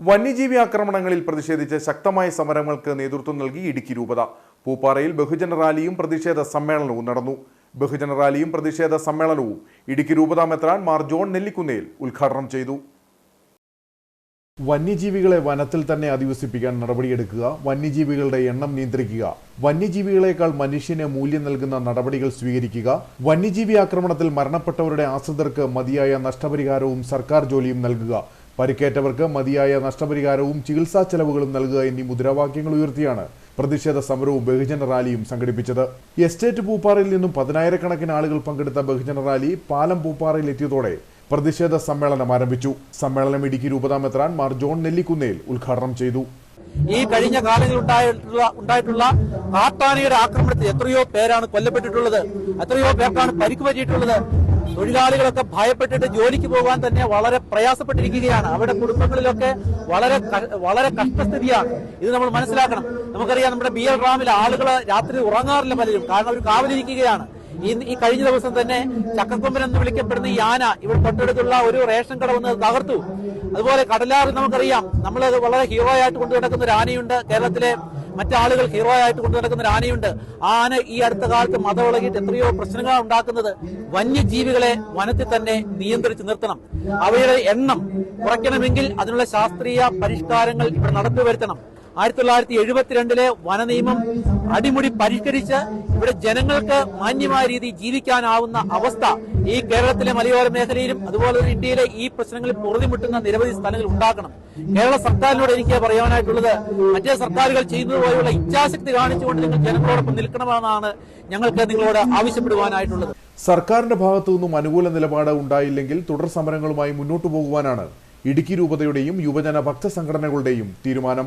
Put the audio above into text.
വന്യജീവി ആക്രമണങ്ങളിൽ പ്രതിഷേധിച്ച് ശക്തമായ സമരങ്ങൾക്ക് നേതൃത്വം നൽകി ഇടുക്കി രൂപത. പൂപ്പാറയിൽ ബഹുജന റാലിയും പ്രതിഷേധ സമ്മേളനവും നടന്നു. ബഹുജന റാലിയും പ്രതിഷേധ സമ്മേളനവും ഇടുക്കി രൂപത മെത്രാൻ മാർ ജോൺ നെല്ലിക്കുന്നേൽ ഉദ്ഘാടനം ചെയ്തു. വന്യജീവികളെ വനത്തിൽ തന്നെ അധിവസിപ്പിക്കാൻ നടപടിയെടുക്കുക വന്യജീവികളുടെ എണ്ണം നിയന്ത്രിക്കുക വന്യജീവികളെക്കാൾ മനുഷ്യന് മൂല്യം നൽകുന്ന നടപടികൾ സ്വീകരിക്കുക വന്യജീവി ആക്രമണത്തിൽ മരണപ്പെട്ടവരുടെ ആശ്രിതർക്ക് മതിയായ നഷ്ടപരിഹാരവും സർക്കാർ ജോലിയും നൽകുക പരിക്കേറ്റവർക്ക് മതിയായ നഷ്ടപരിഹാരവും ചികിത്സാ ചെലവുകളും നൽകുക എന്നീ മുദ്രാവാക്യങ്ങൾ ഉയർത്തിയാണ് പ്രതിഷേധ സമരവും ബഹുജന റാലിയും സംഘടിപ്പിച്ചത്. എസ്റ്റേറ്റ് പൂപ്പാറയിൽ നിന്നും പതിനായിരക്കണക്കിന് ആളുകൾ പങ്കെടുത്ത ബഹുജന റാലി പാലം പൂപ്പാറയിൽ എത്തിയതോടെ പ്രതിഷേധ സമ്മേളനം ആരംഭിച്ചു. സമ്മേളനം ഇടുക്കി രൂപതാമെത്രാൻ മാർ ജോൺ നെല്ലിക്കുന്നേൽ ഉദ്ഘാടനം ചെയ്തു. ഈ കഴിഞ്ഞ കാലങ്ങളിൽ ഉണ്ടായിട്ടുള്ള ഉണ്ടായിട്ടുള്ള കാട്ടാനയുടെ ആക്രമണത്തിൽ എത്രയോ പേരാണ് കൊല്ലപ്പെട്ടിട്ടുള്ളത് എത്രയോ പേർക്കാണ് പരിക്ക് പറ്റിയിട്ടുള്ളത്. തൊഴിലാളികളൊക്കെ ഭയപ്പെട്ടിട്ട് ജോലിക്ക് പോകാൻ തന്നെ വളരെ പ്രയാസപ്പെട്ടിരിക്കുകയാണ്. അവരുടെ കുടുംബങ്ങളിലൊക്കെ വളരെ വളരെ കഷ്ടസ്ഥിതിയാണ്. ഇത് നമ്മൾ മനസ്സിലാക്കണം. നമുക്കറിയാം നമ്മുടെ ബി എൽ റാമിലെ ആളുകൾ രാത്രി ഉറങ്ങാറില്ല പലരും. കാരണം അവർ കാവലിരിക്കുകയാണ്. ഈ കഴിഞ്ഞ ദിവസം തന്നെ ചക്കക്കൊമ്പൻ എന്ന് വിളിക്കപ്പെടുന്ന ഈ ആന ഇവിടെ തൊട്ടടുത്തുള്ള ഒരു റേഷൻ കട വന്ന് തകർത്തു. അതുപോലെ കടലാറ് നമുക്കറിയാം. നമ്മൾ വളരെ ഹീറോ ആയിട്ട് കൊണ്ടു നടക്കുന്ന ഒരു ആനയുണ്ട്. കേരളത്തിലെ മറ്റാളുകൾ ഹീറോ ആയിട്ട് കൊണ്ടു നടക്കുന്ന ഒരു ആനയുണ്ട്. ആ ആന ഈ അടുത്ത കാലത്ത് മതവിളകിയിട്ട് എത്രയോ പ്രശ്നങ്ങളാണ് ഉണ്ടാക്കുന്നത്. വന്യജീവികളെ വനത്തിൽ തന്നെ നിയന്ത്രിച്ച് നിർത്തണം. അവയുടെ എണ്ണം കുറയ്ക്കണമെങ്കിൽ അതിനുള്ള ശാസ്ത്രീയ പരിഷ്കാരങ്ങൾ ഇവിടെ നടത്തി വരുത്തണം. ആയിരത്തി തൊള്ളായിരത്തി എഴുപത്തിരണ്ടിലെ വനനിയമം അടിമുടി പരിഷ്കരിച്ച് ഇവിടെ ജനങ്ങൾക്ക് മാന്യമായ രീതിയിൽ ജീവിക്കാനാവുന്ന അവസ്ഥ ഈ കേരളത്തിലെ മലയോര മേഖലയിലും അതുപോലെ തന്നെ ഇന്ത്യയിലെ ഈ പ്രശ്നങ്ങളിൽ പൊറുതിമുട്ടുന്ന നിരവധി സ്ഥലങ്ങൾ ഉണ്ടാക്കണം കേരള സർക്കാരിനോട് എനിക്ക് പറയാനായിട്ടുള്ളത് മറ്റേ സർക്കാരുകൾ ചെയ്യുന്നത് പോലെയുള്ള ഇച്ഛാശക്തി കാണിച്ചുകൊണ്ട് നിങ്ങൾ ജനങ്ങളോടൊപ്പം നിൽക്കണമെന്നാണ് ഞങ്ങൾക്ക് നിങ്ങളോട് ആവശ്യപ്പെടുവാനായിട്ടുള്ളത്. സർക്കാരിന്റെ ഭാഗത്തു നിന്നും അനുകൂല നിലപാട് ഉണ്ടായില്ലെങ്കിൽ തുടർ സമരങ്ങളുമായി മുന്നോട്ടു പോകുവാനാണ് ഇടുക്കി രൂപതയുടെയും യുവജന ഭക്ത സംഘടനകളുടെയും തീരുമാനം.